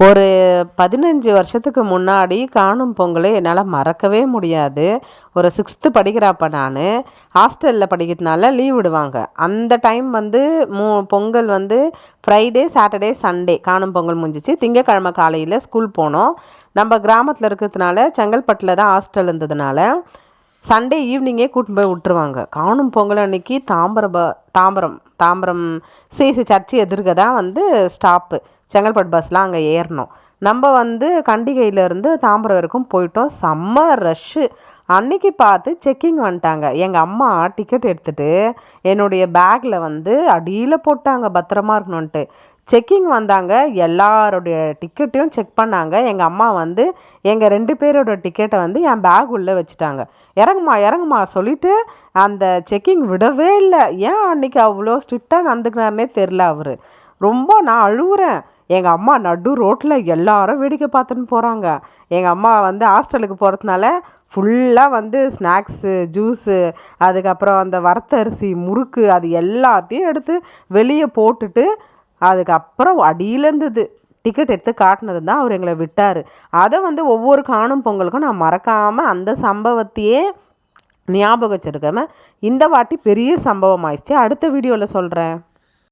ஒரு பதினஞ்சு வருஷத்துக்கு முன்னாடி காணும் பொங்கலை என்னால் மறக்கவே முடியாது. ஒரு சிக்ஸ்த்து படிக்கிறப்ப நான் ஹாஸ்டலில் படிக்கிறதுனால லீவ் விடுவாங்க. அந்த டைம் வந்து மூ பொங்கல் வந்து ஃப்ரைடே சாட்டர்டே சண்டே காணும் பொங்கல் முடிஞ்சிச்சு. திங்கக்கிழமை காலையில் ஸ்கூல் போனோம். நம்ம கிராமத்தில் இருக்கிறதுனால செங்கல்பட்டில் தான் ஹாஸ்டல் இருந்ததுனால சண்டே ஈவினிங்கே கூட்டின்னு போய் விட்டுருவாங்க. காணும் பொங்கல் அன்னைக்கு தாம்பரம் தாம்பரம் தாம்பரம் சிசி சர்ச்சு எதிர்க்க தான் வந்து ஸ்டாப்பு செங்கல்பட்டு பஸ்லாம் அங்கே ஏறினோம் நம்ம வந்து கண்டிகையிலேருந்து தாம்பரம் வரைக்கும் போயிட்டோம். செம்ம ரஷ்ஷு அன்னைக்கு பார்த்து செக்கிங் வந்துட்டாங்க. எங்கள் அம்மா டிக்கெட் எடுத்துகிட்டு என்னுடைய பேக்கில் வந்து அடியில் போட்டாங்க பத்திரமா இருக்கணுன்ட்டு செக்கிங் வந்தாங்க. எல்லாருடைய டிக்கெட்டையும் செக் பண்ணாங்க. எங்கள் அம்மா வந்து எங்கள் ரெண்டு பேரோட டிக்கெட்டை வந்து என் பேக் உள்ளே வச்சுட்டாங்க. இறங்குமா இறங்குமா சொல்லிவிட்டு அந்த செக்கிங் விடவே இல்லை. ஏன் அன்றைக்கி அவ்வளோ ஸ்ட்ரிக்டாக நடந்துக்கினார்னே தெரில அவர். ரொம்ப நான் அழுகுறேன் எங்கள் அம்மா நடு ரோட்டில் எல்லாரும் வேடிக்கை பார்த்துன்னு போகிறாங்க எங்கள் அம்மா வந்து ஹாஸ்டலுக்கு போகிறதுனால ஃபுல்லாக வந்து ஸ்நாக்ஸு ஜூஸு அதுக்கப்புறம் அந்த வறுத்தரிசி முறுக்கு அது எல்லாத்தையும் எடுத்து வெளியே போட்டுட்டு அதுக்கப்புறம் அடியிலேருந்தது டிக்கெட் எடுத்து காட்டினது தான் அவர் எங்களை விட்டார். அதை வந்து ஒவ்வொரு காணும் பொங்கலுக்கும் நான் மறக்காமல் அந்த சம்பவத்தையே ஞாபகம் வச்சுருக்கேன் இந்த வாட்டி பெரிய சம்பவம் ஆயிடுச்சு அடுத்த வீடியோவில் சொல்கிறேன்